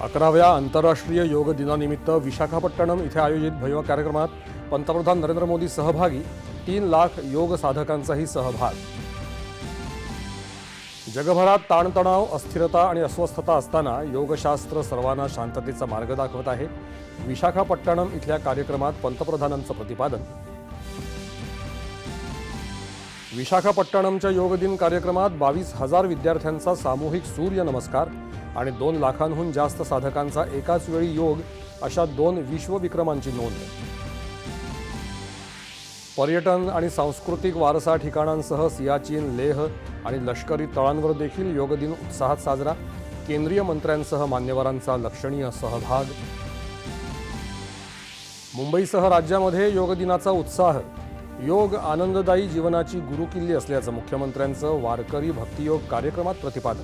अकराव्या आंतरराष्ट्रीय योग दिनानिमित्त विशाखापट्टणम इथे आयोजित भैव कार्यक्रमात पंतप्रधान नरेंद्र मोदी सहभागी तीन लाख योग साधकांचाही सहभाग. जगभरात ताणतणाव अस्थिरता आणि अस्वस्थता असताना योगशास्त्र सर्वांना शांततेचा मार्ग दाखवत आहे. विशाखापट्टणम इथल्या कार्यक्रमात पंतप्रधानांचं प्रतिपादन विशाखापट्टणमच्या योगदिन कार्यक्रमात बावीस हजार विद्यार्थ्यांचा सामूहिक सूर्य नमस्कार आणि दोन लाखांहून जास्त साधकांचा एकाच वेळी योग अशा दोन विश्वविक्रमांची नोंद. पर्यटन आणि सांस्कृतिक वारसा ठिकाणांसह सियाचीन लेह आणि लष्करी तळांवर देखील योगदिन उत्साहात साजरा. केंद्रीय मंत्र्यांसह मान्यवरांचा लक्षणीय सहभाग. मुंबईसह राज्यामध्ये योगदिनाचा उत्साह योग आनंददायी जीवनाची गुरुकिल्ली असल्याचं मुख्यमंत्र्यांचं वारकरी भक्तियोग कार्यक्रमात प्रतिपादन.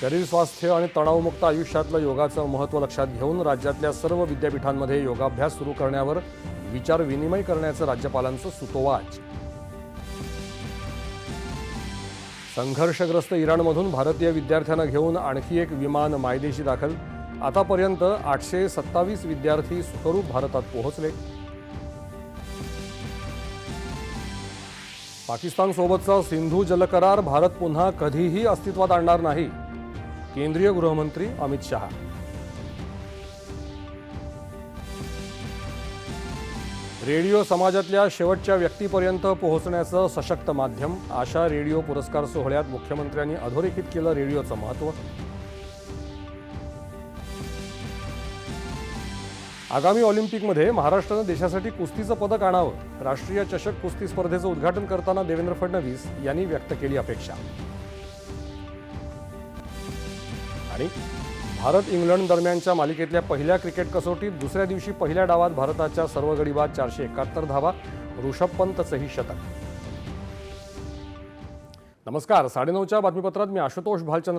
शरीर स्वास्थ्य आणि तणावमुक्त आयुष्यातलं योगाचं महत्त्व लक्षात घेऊन राज्यातल्या सर्व विद्यापीठांमध्ये योगाभ्यास सुरू करण्यावर विचार विनिमय करण्याचं राज्यपालांचं सुतोवाच. संघर्षग्रस्त इराणमधून भारतीय विद्यार्थ्यांना घेऊन आणखी एक विमान मायदेशी दाखल. आतापर्यंत आठशे सत्तावीस विद्यार्थी सुखरूप भारतात पोहोचले. पाकिस्तानसोबतचा सिंधू जलकरार भारत पुन्हा कधीही अस्तित्वात आणणार नाही. केंद्रीय गृहमंत्री अमित शहा. रेडिओ समाजातल्या शेवटच्या व्यक्तीपर्यंत पोहोचण्याचं सशक्त माध्यम. आशा रेडिओ पुरस्कार सोहळ्यात मुख्यमंत्र्यांनी अधोरेखित केलं रेडिओचं महत्त्व. आगामी ऑलिम्पिकमध्ये महाराष्ट्रानं देशासाठी कुस्तीचं पदक आणावं. राष्ट्रीय चषक कुस्ती स्पर्धेचं उद्घाटन करताना देवेंद्र फडणवीस यांनी व्यक्त केली अपेक्षा. आणि भारत इंग्लंड दरम्यानच्या मालिकेतल्या पहिल्या क्रिकेट कसोटीत दुसऱ्या दिवशी पहिल्या डावात भारताच्या सर्व गडीबाद चारशे एकाहत्तर धावा ऋषभ पंतचंही शतक. नमस्कार साडेनऊच्या बातमीपत्रात मी आशुतोष भालचंद्र